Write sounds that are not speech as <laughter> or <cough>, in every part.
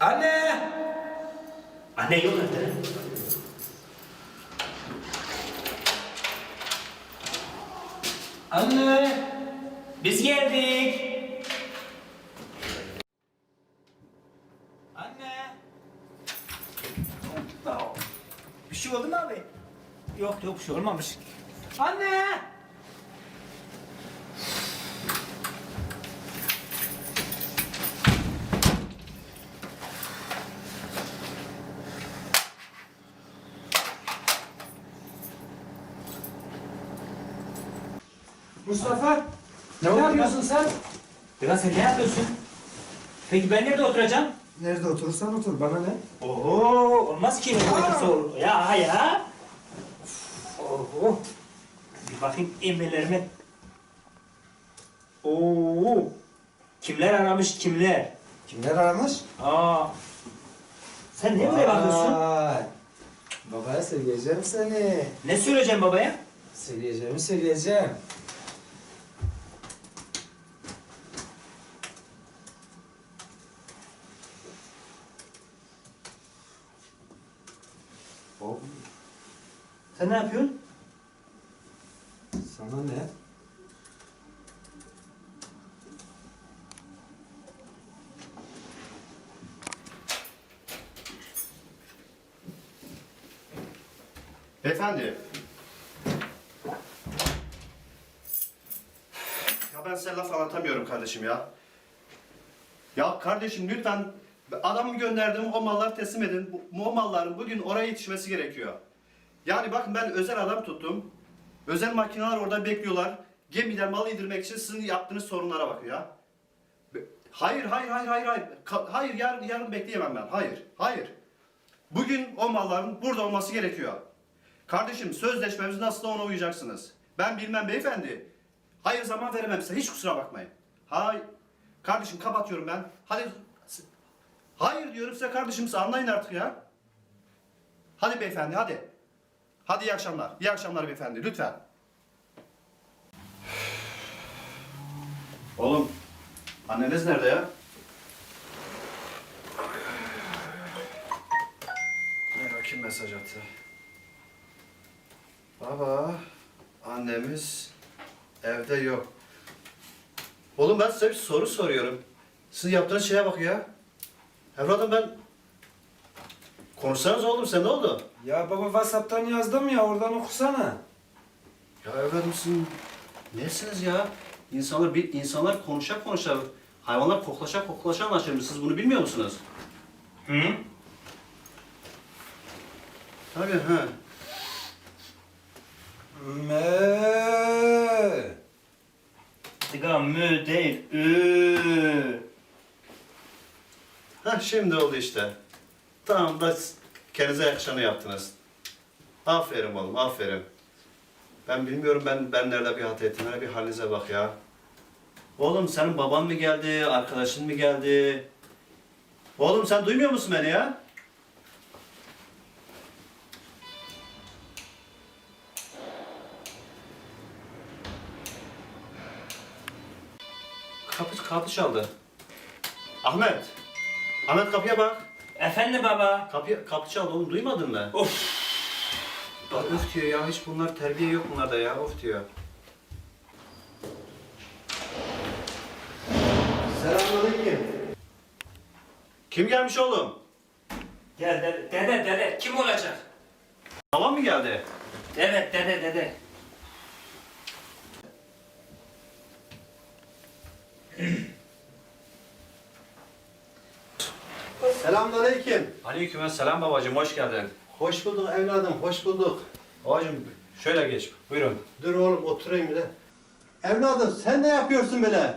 Anne! Anne yok evde. Anne! Biz geldik. Anne! Bir şey oldu mu abi? Yok yok bir şey olmamış. Anne! Mustafa! Ne, oldu yapıyorsun sen? Ya sen ne yapıyorsun? Peki ben nerede oturacağım? Nerede oturursan otur, bana ne? Oho olmaz ki ne otursa olur. Ya ya. Oho. Bir bakayım emirlerime. Oo. Kimler aramış kimler? Kimler aramış? Aa. Sen ne böyle bakıyorsun? Babaya söyleyeceğim seni. Ne söyleyeceğim babaya? Söyleyeceğimi söyleyeceğim. Sen ne yapıyorsun? Sana ne? Beyefendi. Ya ben size laf anlatamıyorum kardeşim ya. Ya kardeşim lütfen adamı gönderdim o malları teslim edin. Bu, o malların bugün oraya yetişmesi gerekiyor. Yani bakın ben özel adam tuttum. Özel makineler orada bekliyorlar. Gemiden mal indirmek için sizin yaptığınız sorunlara bakın ya. Hayır, hayır, hayır, hayır, hayır. Hayır, yarın, yarın bekleyemem ben. Hayır, hayır. Bugün o malların burada olması gerekiyor. Kardeşim sözleşmemiz nasıl da ona uyacaksınız. Ben bilmem beyefendi. Hayır zaman veremem size. Hiç kusura bakmayın. Hay. Kardeşim kapatıyorum ben. Hadi. Hayır diyorum size kardeşim siz anlayın artık ya. Hadi beyefendi hadi. Hadi iyi akşamlar. İyi akşamlar beyefendi lütfen. Oğlum anneniz nerede ya? Ne kim mesaj attı? Baba, annemiz evde yok. Oğlum ben size bir soru soruyorum. Siz yaptığınız şeye bak ya. Evladım ben... Konuşsanız oğlum sen ne oldu? Ya baba WhatsApp'tan yazdım ya oradan okusana. Ya evladım siz nesiniz ya? İnsanlar bir insanlar konuşa konuşa, hayvanlar koklaşa koklaşa anlaşır. Siz bunu bilmiyor musunuz? Hı? Tabii ha. Me. Tıga mü değil. Ü. Ha şimdi oldu işte. Tamam da kendinize yakışanı yaptınız. Aferin oğlum, aferin. Ben bilmiyorum ben ben nerede bir hata ettim. Hele bir halinize bak ya. Oğlum senin baban mı geldi, arkadaşın mı geldi? Oğlum sen duymuyor musun beni ya? Kapı, kapı çaldı. Ahmet. Ahmet kapıya bak. Efendim baba. Kapı, kapı çaldı oğlum duymadın mı? Of. Bak öf diyor ya hiç bunlar terbiye yok bunlarda ya of diyor. Selamünaleyküm. Kim gelmiş oğlum? Gel dede, dede, dede. Kim olacak? Babam mı geldi? Evet dede, dede. Selamünaleyküm. Aleyküm selam babacığım hoş geldin. Hoş bulduk evladım, hoş bulduk. Babacığım şöyle geç buyurun. Dur oğlum oturayım bir de. Evladım sen ne yapıyorsun böyle?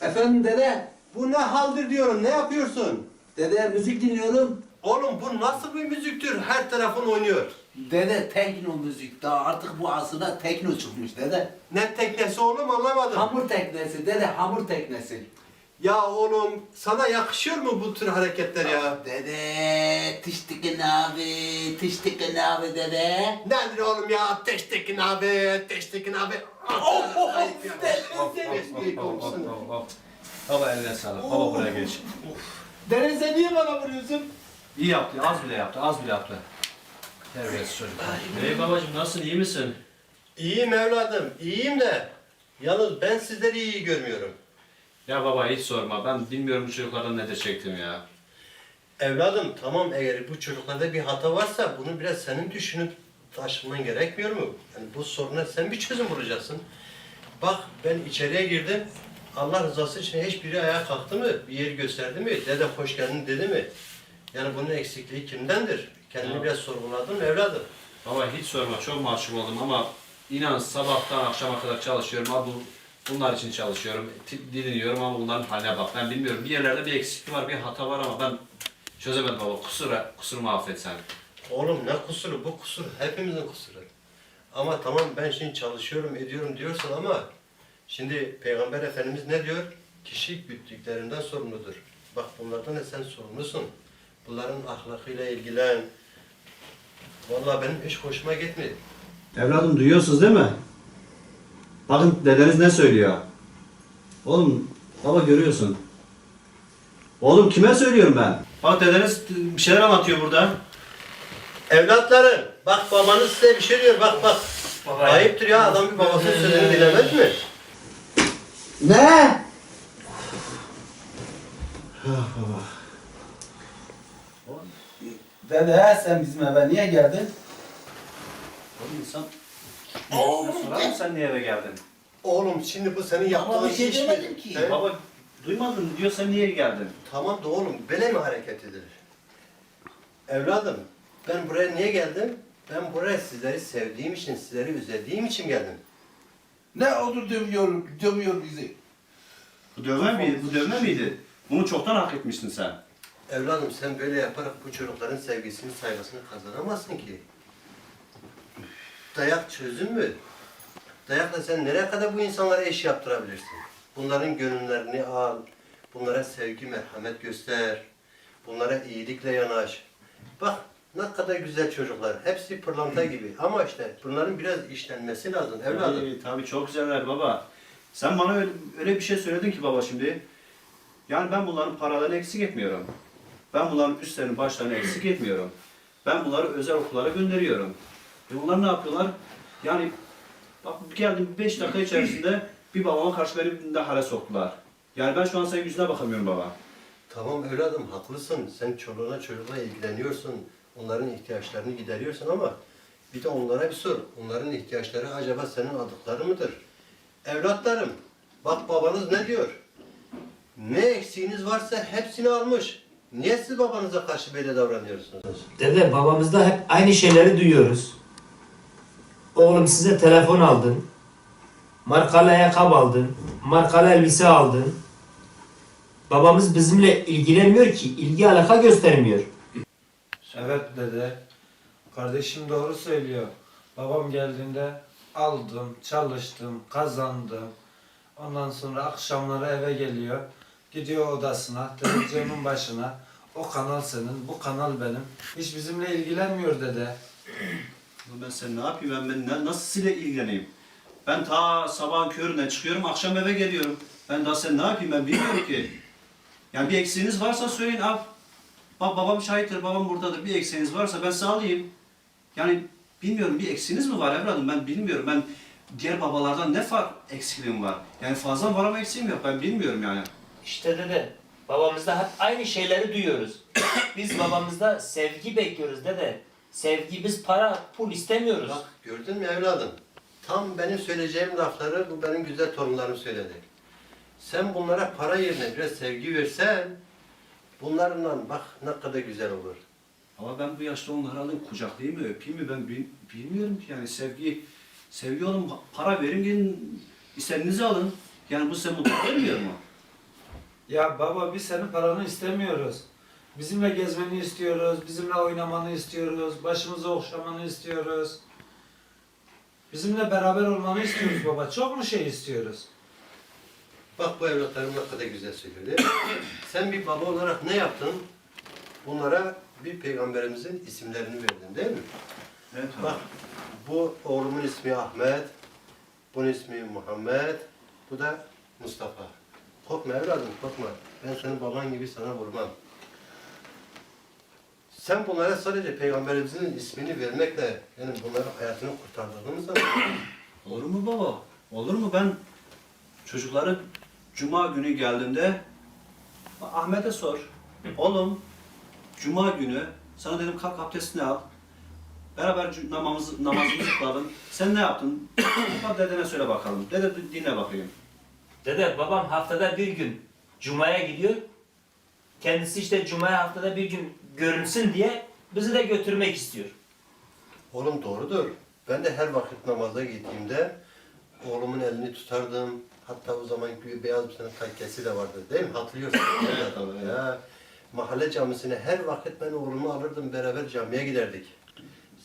Efendim dede, Bu ne haldir diyorum, ne yapıyorsun? dede müzik dinliyorum. Oğlum bu nasıl bir müziktür? Her tarafın oynuyor. Dede tekno müzik. Daha artık bu asırda tekno çıkmış dede. Ne teknesi oğlum anlamadım. Hamur teknesi dede, hamur teknesi. Ya oğlum sana yakışıyor mu bu tür hareketler ya? Dede, tıştıkın abi, tıştıkın abi dede. Nedir oğlum ya? Teştekin abi, teştekin abi. Ayıp ya. Resmi komşusun. Baba eline sağlık. Baba buraya geç. Sen niye bana vuruyorsun? İyi yaptı. Az bile yaptı. Az bile yaptı. Terbiyesiz çocuk. Hey babacım nasılsın iyi misin? İyiyim evladım, iyiyim de. Yalnız ben sizleri iyi görmüyorum. Ya baba hiç sorma. Ben bilmiyorum bu çocuklardan nedir çektim ya. Evladım tamam eğer bu çocuklarda bir hata varsa bunu biraz senin düşünüp taşıman gerekmiyor mu? Yani bu soruna sen bir çözüm bulacaksın. Bak ben içeriye girdim. Allah rızası için hiçbiri ayağa kalktı mı? Bir yer gösterdi mi? Dede hoş geldin dedi mi? Yani bunun eksikliği kimdendir? Kendini Ya. biraz sorguladın mı evladım? Baba hiç sorma. Çok mahcup oldum ama inan sabahtan akşama kadar çalışıyorum. Abi bu, bunlar için çalışıyorum. Diliniyorum ama bunların haline bak. Ben bilmiyorum. Bir yerlerde bir eksiklik var, bir hata var ama ben çözemedim baba. Kusura, kusurumu affet sen. Oğlum ne kusuru? Bu kusur hepimizin kusuru. Ama tamam ben şimdi çalışıyorum, ediyorum diyorsun ama şimdi Peygamber Efendimiz ne diyor? Kişi güttüklerinden sorumludur. Bak bunlardan da sen sorumlusun. Bunların ahlakıyla ilgilen. Vallahi benim hiç hoşuma gitmedi. Evladım duyuyorsunuz değil mi? Bakın dedeniz ne söylüyor. Oğlum baba görüyorsun. Oğlum kime söylüyorum ben? Bak dedeniz bir şeyler anlatıyor burada. Evlatlarım, bak babanız size bir şey diyor, bak bak. Ayıptır ya, adam bir babasının sözünü dinlemez mi? Ne? Dede sen bizim eve niye geldin? Oğlum insan... Oğlum sorar mı sen niye eve geldin? Oğlum şimdi bu senin yaptığın Ama bir şey iş mi? demedim ki. He? Baba duymadın diyor sen niye geldin? Tamam da oğlum böyle mi hareket edilir? Evladım ben buraya niye geldim? Ben buraya sizleri sevdiğim için, sizleri özlediğim için geldim. Ne oldu dövüyor, dövüyor bizi. Bu dövme miydi? Bu dövme miydi? Bunu çoktan hak etmiştin sen. Evladım sen böyle yaparak bu çocukların sevgisini, saygısını kazanamazsın ki. Dayak çözüm mü? Dayakla sen nereye kadar bu insanlara eş yaptırabilirsin? Bunların gönüllerini al, bunlara sevgi, merhamet göster, bunlara iyilikle yanaş. Bak ne kadar güzel çocuklar, hepsi pırlanta gibi ama işte bunların biraz işlenmesi lazım evladım. Tabii, tabii çok güzeller baba. Sen bana öyle, öyle bir şey söyledin ki baba şimdi. Yani ben bunların paralarını eksik etmiyorum. Ben bunların üstlerini başlarını eksik etmiyorum. Ben bunları özel okullara gönderiyorum. Ve bunlar ne yapıyorlar? Yani bak geldim 5 dakika içerisinde bir babama karşı beni de hale soktular. Yani ben şu an senin yüzüne bakamıyorum baba. Tamam evladım haklısın. Sen çoluğuna çocuğuna ilgileniyorsun. Onların ihtiyaçlarını gideriyorsun ama bir de onlara bir sor. Onların ihtiyaçları acaba senin adıkları mıdır? Evlatlarım, bak babanız ne diyor? Ne eksiğiniz varsa hepsini almış. Niye siz babanıza karşı böyle davranıyorsunuz? Dede babamızda hep aynı şeyleri duyuyoruz. Oğlum size telefon aldın. Markalı ayakkabı aldın. Markalı elbise aldın. Babamız bizimle ilgilenmiyor ki. ilgi alaka göstermiyor. Evet dede. Kardeşim doğru söylüyor. Babam geldiğinde aldım, çalıştım, kazandım. Ondan sonra akşamları eve geliyor. Gidiyor odasına, televizyonun başına. O kanal senin, bu kanal benim. Hiç bizimle ilgilenmiyor dede. Ya Ben sen ne yapayım ben, ben na- nasıl size ilgileneyim? Ben ta sabahın köründen çıkıyorum, akşam eve geliyorum. Ben daha sen ne yapayım ben bilmiyorum ki. Yani bir eksiğiniz varsa söyleyin al. Bak babam şahittir, babam buradadır. Bir eksiğiniz varsa ben size alayım. Yani bilmiyorum bir eksiğiniz mi var evladım ben bilmiyorum. Ben diğer babalardan ne fark eksikliğim var? Yani fazla var ama eksiğim yok ben bilmiyorum yani. İşte dede babamızda hep aynı şeyleri duyuyoruz. Biz babamızda sevgi bekliyoruz dede. Sevgi biz para pul istemiyoruz. Bak gördün mü evladım? Tam benim söyleyeceğim lafları bu benim güzel torunlarım söyledi. Sen bunlara para yerine biraz sevgi versen bunlarla bak ne kadar güzel olur. Ama ben bu yaşta onları alayım kucaklayayım mı öpeyim mi ben bil- bilmiyorum ki yani sevgi sevgi oğlum para verin gelin istediğinizi alın. Yani bu size mutluluk vermiyor mu? Ya baba biz senin paranı istemiyoruz. Bizimle gezmeni istiyoruz, bizimle oynamanı istiyoruz, başımızı okşamanı istiyoruz. Bizimle beraber olmanı istiyoruz baba. Çok mu şey istiyoruz? Bak bu evlatlarım ne kadar güzel söylüyor değil mi? <coughs> Sen bir baba olarak ne yaptın? Bunlara bir peygamberimizin isimlerini verdin değil mi? Evet Bak bu oğlumun ismi Ahmet, bunun ismi Muhammed, bu da Mustafa. Korkma evladım korkma. Ben senin baban gibi sana vurmam. Sen bunlara sadece peygamberimizin ismini vermekle yani bunların hayatını kurtardığımız zaman <clears throat> Olur mu baba? Olur mu? Ben çocukların cuma günü geldiğinde Ahmet'e sor. Oğlum cuma günü sana dedim kalk abdestini al. Beraber namazımızı, namazımızı kılalım. Sen ne yaptın? <clears throat> Bak dedene söyle bakalım. Dede dinle bakayım. Dede babam haftada bir gün Cuma'ya gidiyor. Kendisi işte Cuma'ya haftada bir gün görünsün diye bizi de götürmek istiyor. Oğlum doğrudur. Ben de her vakit namaza gittiğimde oğlumun elini tutardım. Hatta o zaman bir beyaz bir tane takkesi de vardı değil mi? Hatırlıyorsun. Ya. Mahalle camisine her vakit ben oğlumu alırdım beraber camiye giderdik.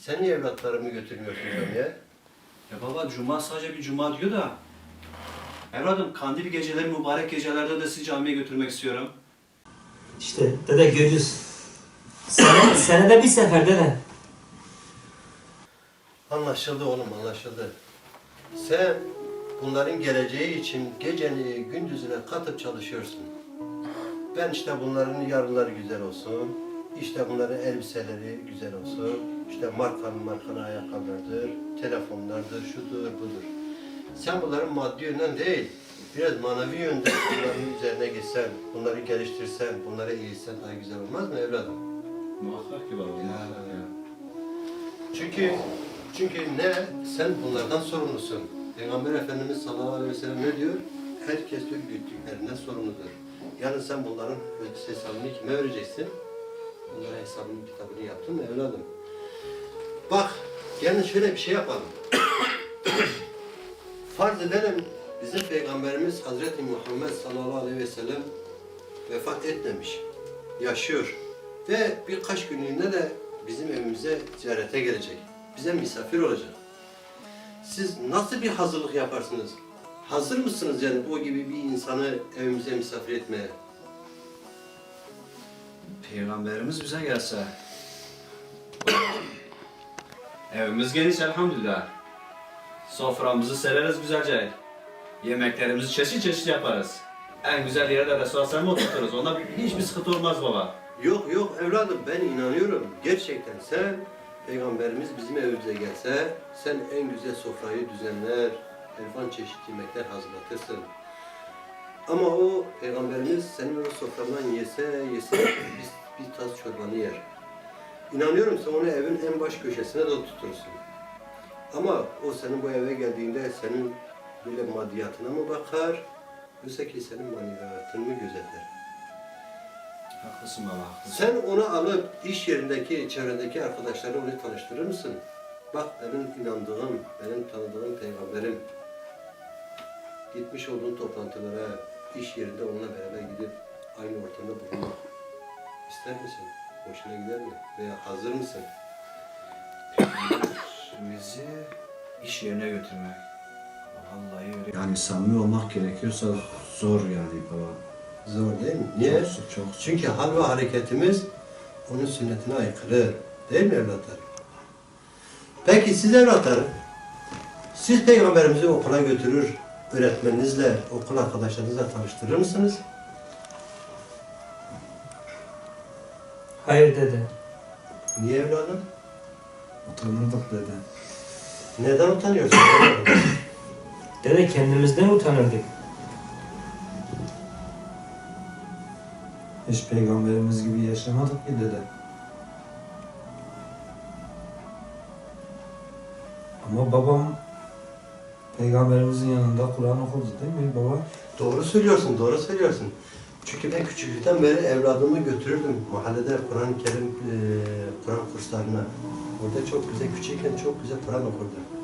Sen niye evlatlarımı götürmüyorsun camiye? Ya baba cuma sadece bir cuma diyor da Evladım kandil geceleri mübarek gecelerde de sizi camiye götürmek istiyorum. İşte dede görüyorsun. Sene, <coughs> senede bir sefer dede. Anlaşıldı oğlum anlaşıldı. Sen bunların geleceği için geceni gündüzüne katıp çalışıyorsun. Ben işte bunların yarınları güzel olsun. İşte bunların elbiseleri güzel olsun. İşte markalı markalı ayakkabılardır, telefonlardır, şudur budur. Sen bunların maddi yönden değil, biraz manevi yönden bunların üzerine gitsen, bunları geliştirsen, bunlara eğilsen daha güzel olmaz mı evladım? Muhakkak ki baba. ya. Çünkü çünkü ne? Sen bunlardan sorumlusun. Peygamber Efendimiz sallallahu aleyhi ve sellem ne diyor? Herkes diyor güttüklerinden sorumludur. Yani sen bunların hesabını kime vereceksin? Bunlara hesabını kitabını yaptın mı evladım? Bak, gelin şöyle bir şey yapalım. <coughs> Farz edelim bizim Peygamberimiz Hazreti Muhammed sallallahu aleyhi ve sellem vefat etmemiş. Yaşıyor. Ve birkaç günlüğüne de bizim evimize ziyarete gelecek. Bize misafir olacak. Siz nasıl bir hazırlık yaparsınız? Hazır mısınız yani o gibi bir insanı evimize misafir etmeye? Peygamberimiz bize gelse. <clears throat> Evimiz geniş elhamdülillah. Soframızı sereriz güzelce. Yemeklerimizi çeşit çeşit yaparız. En güzel yere de restorasyonu oturturuz. Onda hiçbir sıkıntı olmaz baba. Yok yok evladım ben inanıyorum. Gerçekten sen Peygamberimiz bizim evimize gelse sen en güzel sofrayı düzenler, elfan çeşit yemekler hazırlatırsın. Ama o Peygamberimiz senin o sofradan yese yese bir, bir tas çorbanı yer. İnanıyorum sen onu evin en baş köşesine de tutursun. Ama o senin bu eve geldiğinde senin böyle maddiyatına mı bakar, yoksa ki senin maneviyatını mı gözetler? Haklısın baba haklısın. Sen onu alıp iş yerindeki, çevrendeki arkadaşlara onu tanıştırır mısın? Bak benim inandığım, benim tanıdığım peygamberim gitmiş olduğun toplantılara, iş yerinde onunla beraber gidip aynı ortamda bulunmak ister misin? Hoşuna gider mi? Veya hazır mısın? Bizi iş yerine götürmek. Vallahi öyle. Yani samimi olmak gerekiyorsa zor yani baba. Zor değil mi? Niye? Çok, çok Çünkü hal ve hareketimiz onun sünnetine aykırı. Değil mi evlatlar? Peki siz evlatlarım, siz peygamberimizi okula götürür, öğretmeninizle, okul arkadaşlarınızla tanıştırır mısınız? Hayır dede. Niye evladım? utanırdık dede. Neden utanıyorsun? Dede kendimizden utanırdık. Hiç peygamberimiz gibi yaşamadık ki dede. Ama babam peygamberimizin yanında Kur'an okudu değil mi baba? doğru söylüyorsun, doğru söylüyorsun. Çünkü ben küçüklükten beri evladımı götürürdüm mahallede Kur'an-ı Kerim, e, Kur'an kurslarına. Orada çok güzel, küçükken çok güzel Kur'an okurdu.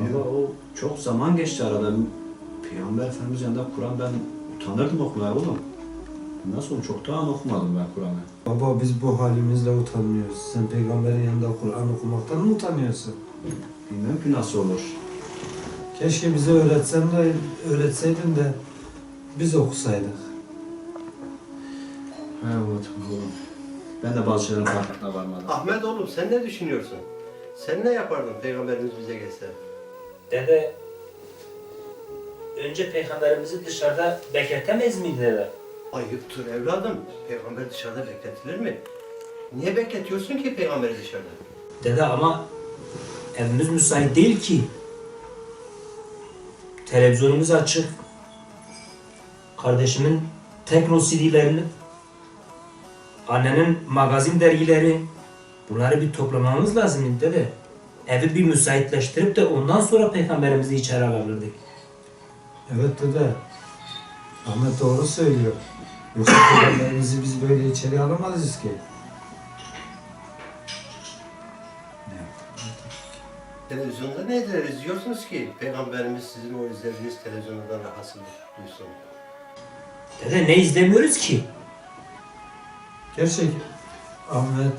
Baba o çok zaman geçti arada. Peygamber Efendimiz yanında Kur'an ben utanırdım okumaya oğlum. Nasıl olur? Çoktan okumadım ben Kur'an'ı. Baba biz bu halimizle utanmıyoruz. Sen peygamberin yanında Kur'an okumaktan mı utanıyorsun? Bilmem ki nasıl olur. Keşke bize öğretsen de öğretseydin de biz okusaydık. Evet oğlum. Ben de bazı şeylerin farkına varmadım. Ahmet oğlum sen ne düşünüyorsun? Sen ne yapardın peygamberimiz bize gelse? Dede önce peygamberimizi dışarıda bekletemez miydi dede? Ayıptır evladım. Peygamber dışarıda bekletilir mi? Niye bekletiyorsun ki peygamberi dışarıda? Dede ama evimiz müsait değil ki. Televizyonumuz açık. Kardeşimin tekno CD'lerini, annenin magazin dergileri, bunları bir toplamamız lazım dede. Evi bir müsaitleştirip de ondan sonra peygamberimizi içeri alırdık. Evet dede. Ahmet doğru söylüyor. Yoksa peygamberimizi biz böyle içeri alamayız ki. Televizyonda neler izliyorsunuz ki? Peygamberimiz sizin o izlediğiniz televizyondan rahatsızlık duysun. Dede ne izlemiyoruz ki? Gerçek Ahmet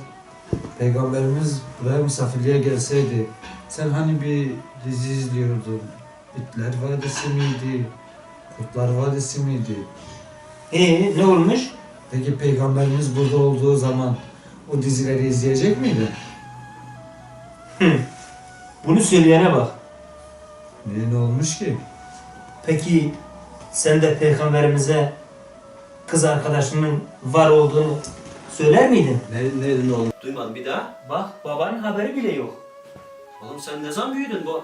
Peygamberimiz buraya misafirliğe gelseydi sen hani bir dizi izliyordun. İtler Vadisi miydi? Kurtlar Vadisi miydi? Ee ne olmuş? Peki Peygamberimiz burada olduğu zaman o dizileri izleyecek miydi? Bunu söyleyene bak. Niye ne olmuş ki? Peki sen de peygamberimize kız arkadaşının var olduğunu söyler miydin? Ne, ne dedin oğlum? Duymadım bir daha. Bak babanın haberi bile yok. Oğlum sen ne zaman büyüdün bu?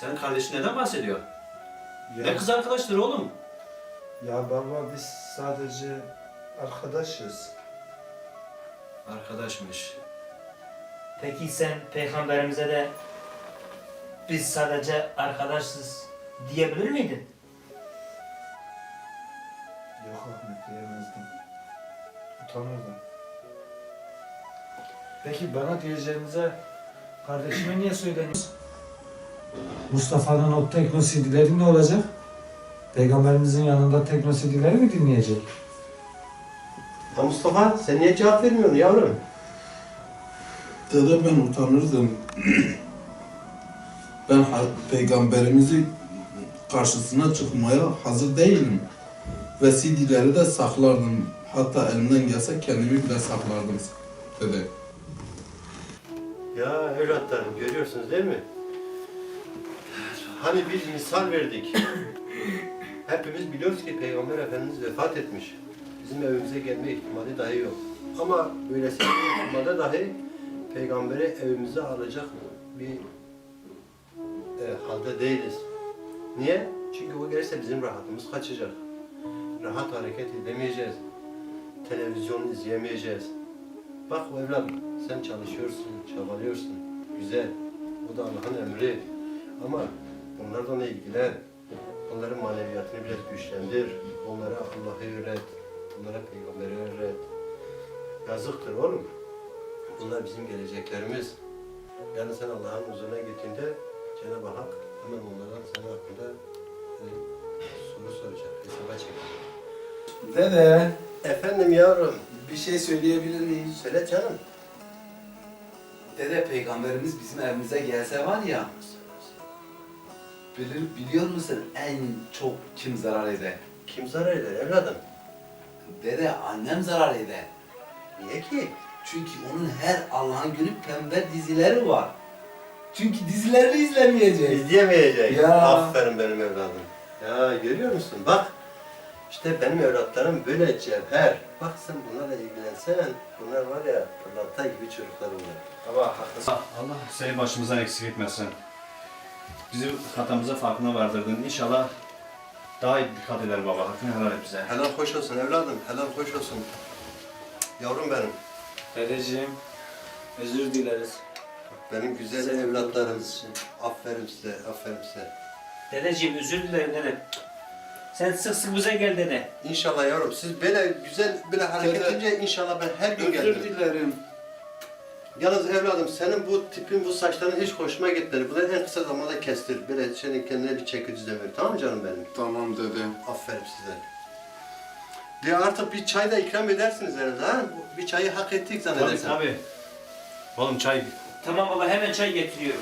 Senin kardeşin neden bahsediyor? Ne kız arkadaşları oğlum? Ya baba biz sadece arkadaşız. Arkadaşmış. Peki sen peygamberimize de biz sadece arkadaşız diyebilir miydin? Utanırdım. Peki bana diyeceğinize kardeşime niye söylemiyorsun? Mustafa'nın o tekno CD'leri ne olacak? Peygamberimizin yanında tekno CD'leri mi dinleyecek? Ha Mustafa sen niye cevap vermiyorsun yavrum? Dede ben utanırdım. ben peygamberimizi karşısına çıkmaya hazır değilim. Ve CD'leri de saklardım. Hatta elimden gelse kendimi bile saklardım. Dede. Ya evlatlarım görüyorsunuz değil mi? Hani biz misal verdik. <laughs> Hepimiz biliyoruz ki Peygamber Efendimiz vefat etmiş. Bizim evimize gelme ihtimali dahi yok. Ama böylesi bir ihtimalde dahi Peygamberi evimize alacak bir e, halde değiliz. Niye? Çünkü o gelirse bizim rahatımız kaçacak. Rahat hareket edemeyeceğiz. Televizyon izleyemeyeceğiz. Bak evladım, sen çalışıyorsun, çabalıyorsun. Güzel. Bu da Allah'ın emri. Ama onlardan ilgilen. Onların maneviyatını biraz güçlendir. Onlara Allah'ı öğret. Onlara peygamberi öğret. Yazıktır oğlum. Bunlar bizim geleceklerimiz. Yani sen Allah'ın huzuruna gittiğinde Cenab-ı Hak hemen onlardan senin hakkında e, soru soracak, hesaba çekecek. Dede Efendim yavrum, bir şey söyleyebilir miyim? söyle canım. Dede peygamberimiz bizim evimize gelse var ya bilir, biliyor musun en çok kim zarar eder? Kim zarar eder evladım? Dede annem zarar eder. Niye ki? Çünkü onun her Allah'ın günü pembe dizileri var. Çünkü dizilerini izlemeyeceğiz. İzleyemeyecek. Ya. Aferin benim evladım. Ya görüyor musun? Bak. İşte benim evlatlarım böyle cevher. Bak sen bunlarla ilgilensen, bunlar var ya pırlanta gibi çocuklar bunlar. Baba haklısın. Allah seni başımızdan eksik etmesin. Bizi hatamıza farkına vardırdın. İnşallah daha iyi dikkat eder baba. Hakkını helal et bize. Helal hoş olsun evladım, helal hoş olsun. Yavrum benim, Dedeciğim özür dileriz. benim güzel Senin evlatlarım. Aferin size, aferin size. Dedeciğim özür dilerim dede. Sen sık sık bize gel dede. İnşallah yavrum, siz böyle güzel böyle hareket Dede, edince inşallah ben her gün Özür gelirim. dilerim. Yalnız evladım senin bu tipin, bu saçların hiç hoşuma gitmedi. Bunları en kısa zamanda kestir. Böyle senin kendine bir çeki düzen ver. Tamam mı canım benim? Tamam dede. Aferin size. Ya artık bir çay da ikram edersiniz herhalde ha? Bir çayı hak ettik Tabii zannedersem. tabii. Oğlum çay Tamam baba hemen çay getiriyorum.